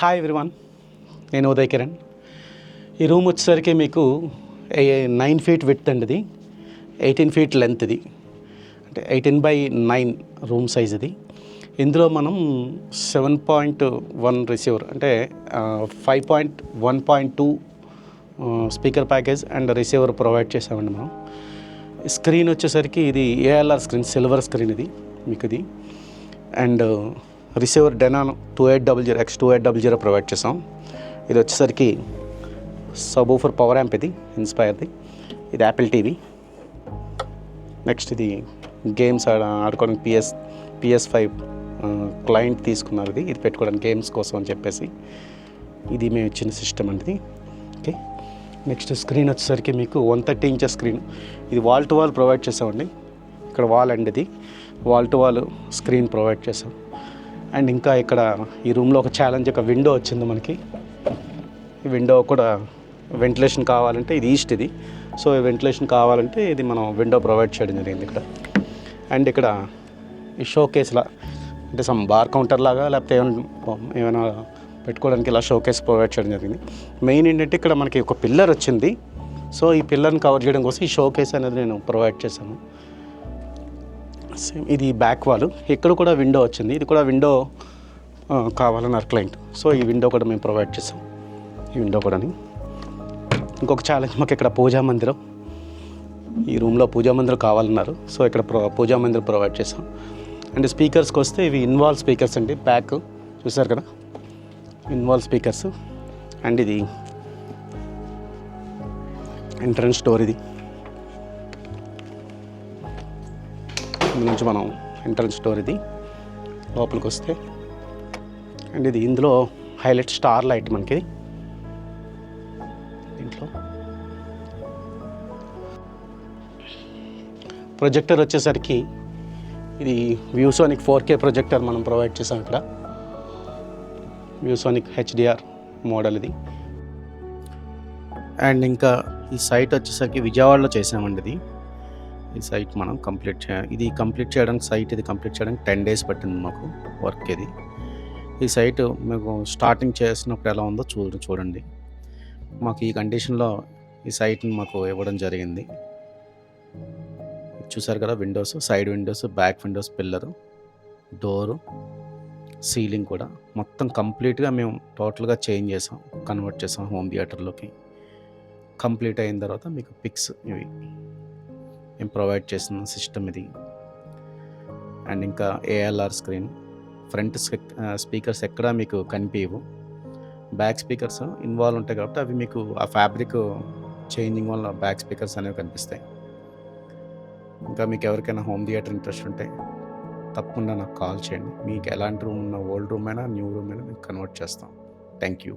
Hi everyone నేను ఉదయ్ కిరణ్. ఈ room వచ్చేసరికి మీకు నైన్ ఫీట్ విత్ అండి ఇది ఎయిటీన్ ఫీట్ లెంత్ ఇది. అంటే eighteen by nine room size ఇది. ఇందులో మనం సెవెన్ పాయింట్ వన్ రిసీవర్ అంటే five point one point two speaker package and receiver provide చేసామండి మనం. స్క్రీన్ వచ్చేసరికి ఇది ఏఎల్ఆర్ స్క్రీన్ సిల్వర్ స్క్రీన్ ఇది మీకు ఇది and receiver Denon two eight double zero X two eight double zero provide చేసాం. ఇది వచ్చేసరికి సబ్ఫర్ పవర్ యాంప్ ఇది ఇన్స్పైర్ది ఇది యాపిల్ టీవీ నెక్స్ట్ ఇది గేమ్స్ ఆడ ఆడుకోవడానికి పిఎస్ పిఎస్ ఫైవ్ క్లయింట్ తీసుకున్నారు ఇది. ఇది పెట్టుకోవడానికి గేమ్స్ కోసం అని చెప్పేసి ఇది మేము ఇచ్చిన సిస్టమ్ అండి ఇది. ఓకే నెక్స్ట్ స్క్రీన్ వచ్చేసరికి మీకు వన్ థర్టీ ఇంచెస్ స్క్రీన్ ఇది వాల్ టు వాల్ ప్రొవైడ్ చేసామండి. ఇక్కడ వాల్ అండి ఇది. Wall to wall screen provide చేసాం. అండ్ ఇంకా ఇక్కడ ఈ రూమ్లో ఒక ఛాలెంజ్ ఒక విండో వచ్చింది మనకి. ఈ విండో కూడా వెంటిలేషన్ కావాలంటే ఇది ఈస్ట్ ఇది. సో ఈ వెంటిలేషన్ కావాలంటే ఇది మనం విండో ప్రొవైడ్ చేయడం జరిగింది ఇక్కడ. అండ్ ఇక్కడ ఈ షో కేసులా అంటే సమ్ బార్ కౌంటర్ లాగా లేకపోతే ఏమైనా ఏమైనా పెట్టుకోవడానికి ఇలా షో కేస్ ప్రొవైడ్ చేయడం జరిగింది. మెయిన్ ఏంటంటే ఇక్కడ మనకి ఒక పిల్లర్ వచ్చింది. సో ఈ పిల్లర్ని కవర్ చేయడం కోసం ఈ షో కేస్ అనేది నేను ప్రొవైడ్ చేశాను. సేమ్ ఇది బ్యాక్ వాల్ ఇక్కడ కూడా విండో వచ్చింది. ఇది కూడా విండో కావాలన్నారు క్లయింట్ సో ఈ విండో కూడా మేము ప్రొవైడ్ చేసాం. ఈ విండో కూడా ఇంకొక ఛాలెంజ్ మాకు ఇక్కడ పూజా మందిరం. ఈ రూమ్లో పూజా మందిరం కావాలన్నారు. సో ఇక్కడ ప్రో పూజా మందిరం ప్రొవైడ్ చేసాం. అండ్ స్పీకర్స్కి వస్తే ఇవి ఇన్వాల్వ్ స్పీకర్స్ అండి. బ్యాక్ చూసారు కదా? ఇన్వాల్వ్ స్పీకర్స్ అండ్ ఇది ఎంట్రన్స్ డోర్ ఇది. ఇందు నుంచి మనం ఎంట్రన్స్ డోర్ ఇది లోపలికి వస్తే అండ్ ఇది ఇందులో హైలైట్ స్టార్ లైట్ మనకి. దీంట్లో. ప్రొజెక్టర్ వచ్చేసరికి ఇది వ్యూసోనిక్ ఫోర్ కే ప్రొజెక్టర్ మనం ప్రొవైడ్ చేసాం ఇక్కడ. వ్యూసోనిక్ హెచ్డిఆర్ మోడల్ ఇది. అండ్ ఇంకా ఈ సైట్ వచ్చేసరికి విజయవాడలో చేసామండి ఇది. ఈ సైట్ మనం కంప్లీట్ చే ఇది కంప్లీట్ చేయడానికి సైట్ ఇది కంప్లీట్ చేయడానికి టెన్ డేస్ పట్టింది మాకు వర్క్ ఇది. ఈ సైట్ మీకు స్టార్టింగ్ చేసినప్పుడు ఎలా ఉందో చూ చూడండి. మాకు ఈ కండిషన్లో ఈ సైట్ని మాకు ఇవ్వడం జరిగింది. చూసారు కదా windows side windows back windows pillar door ceiling కూడా మొత్తం కంప్లీట్గా మేము టోటల్గా చేంజ్ చేసాం కన్వర్ట్ చేసాం హోమ్ థియేటర్లోకి. కంప్లీట్ అయిన తర్వాత మీకు పిక్స్ ఇవి. మేము ప్రొవైడ్ చేసిన సిస్టమ్ ఇది. అండ్ ఇంకా ఏఎల్ఆర్ స్క్రీన్ ఫ్రంట్ స్పీకర్స్ ఎక్కడా మీకు కనిపించవు బ్యాక్ స్పీకర్స్ ఇన్వాల్వ్ ఉంటాయి కాబట్టి అవి మీకు ఆ ఫ్యాబ్రిక్ చేంజింగ్ వల్ల బ్యాక్ స్పీకర్స్ అనేవి కనిపిస్తాయి. ఇంకా మీకు ఎవరికైనా హోమ్ థియేటర్ ఇంట్రెస్ట్ ఉంటే తప్పకుండా నాకు కాల్ చేయండి. మీకు ఎలాంటి రూమ్ ఉన్న ఓల్డ్ రూమ్ అయినా న్యూ రూమ్ అయినా మీకు కన్వర్ట్ చేస్తాం. Thank you